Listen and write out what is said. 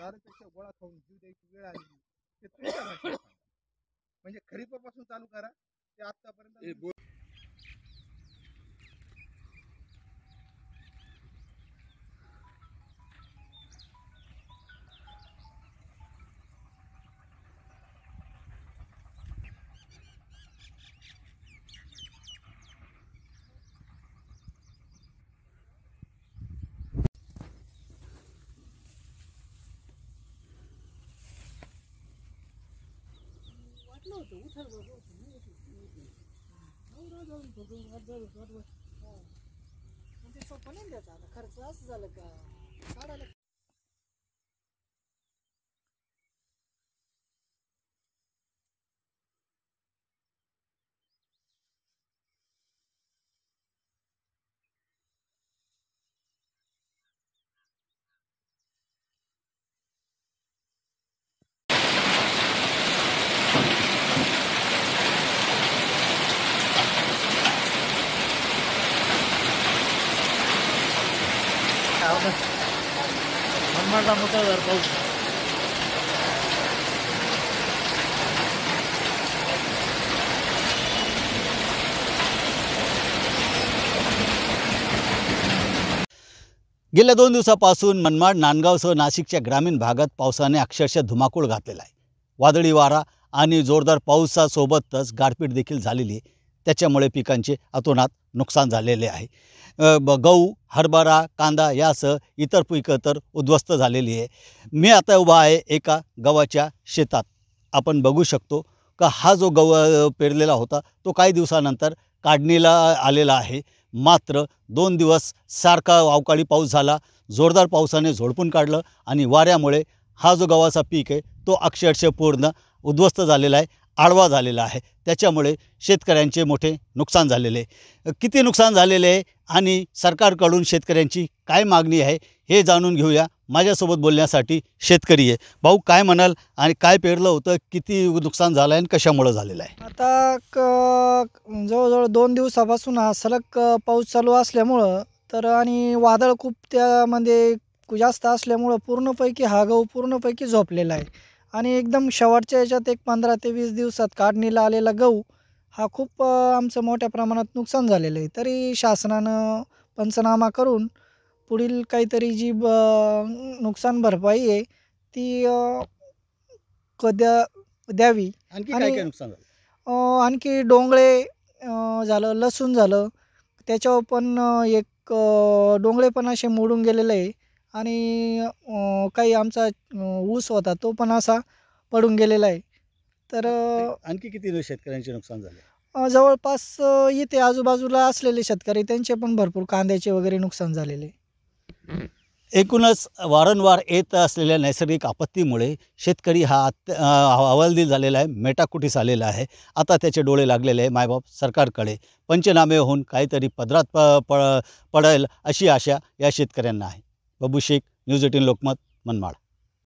दारूपेक्षा गोळा खाऊन जीव द्यायची वेळ आलेली ते तुमच्या भाषेत सांगा. म्हणजे खरीपापासून चालू करा ते आतापर्यंत वाटलं होतं उचल ते सोपं नाही द्यायचं आता खर्च असं झालं का काढायला मनमाडला मुसळधार पाऊस गेल्या दोन दिवसापासून मनमाड नांदगावसह नाशिकच्या ग्रामीण भागात पावसाने अक्षरशः धुमाकूळ घातलेला आहे. वादळी वारा आणि जोरदार पावसासोबतच गारपीट देखील झालेली आहे. त्याच्यामुळे पिकांचे अतोनात नुकसान झालेले आहे. ब- गहू हरभरा कांदा यासह इतर पिकं तर उद्ध्वस्त झालेली आहे. मी आता उभा आहे एका गव्हाच्या शेतात. आपण बघू शकतो का हा जो गव पेरलेला होता तो काही दिवसानंतर काढणीला आलेला आहे. मात्र दोन दिवस सारखा अवकाळी पाऊस झाला जोरदार पावसाने झोडपून काढलं आणि वाऱ्यामुळे हा जो गव्हाचा पीक आहे तो अक्षरशः पूर्ण उद्ध्वस्त झालेला आहे. आडवा झालेला आहे. त्याच्यामुळे शेतकऱ्यांचे मोठे नुकसान झालेले आहे. किती नुकसान झालेले आहे आणि सरकारकडून शेतकऱ्यांची काय मागणी आहे हे जाणून घेऊया माझ्यासोबत बोलण्यासाठी शेतकरी आहे. भाऊ काय म्हणाल आणि काय पेरलं होतं किती नुकसान झालं आहे आणि कशामुळं झालेलं आहे? आता क जवळजवळ दोन दिवसापासून हा सलग पाऊस चालू असल्यामुळं तर आणि वादळ खूप त्यामध्ये म्हणजे जास्त असल्यामुळं पूर्णपैकी हा गहू पूर्णपैकी झोपलेला आहे. आणि एकदम शेवटच्या याच्यात एक पंधरा ते वीस दिवसात काढणीला आलेला गहू हा खूप आमचं मोठ्या प्रमाणात नुकसान झालेलं आहे. तरी शासनानं पंचनामा करून पुढील काहीतरी जी ब नुकसान भरपाई आहे ती कद्या द्यावी. आणखी आणि- काय काय नुकसान झालं? अ, आणखी डोंगळे अ, झालं लसूण झालं. त्याच्यावर पण अ, एक अ, डोंगळे पण असे मोडून गेलेले आहे. आणि काही आमचा ऊस होता तो पण असा पडून गेलेला आहे. तर आणखी किती शेतकऱ्यांचे नुकसान झाले? जवळपास इथे आजूबाजूला असलेले शेतकरी त्यांचे पण भरपूर कांद्याचे वगैरे नुकसान झालेले. एकूणच वारंवार येत असलेल्या नैसर्गिक आपत्तीमुळे शेतकरी हा अत्य हवालदिल झालेला आहे मेटाकुटीस आलेला आहे. आता त्याचे डोळे लागलेले आहे मायबाप सरकारकडे. पंचनामे होऊन काहीतरी पदरात प पड पडेल अशी आशा या शेतकऱ्यांना आहे. Babu Shaikh news eighteen Lokmat Manmad.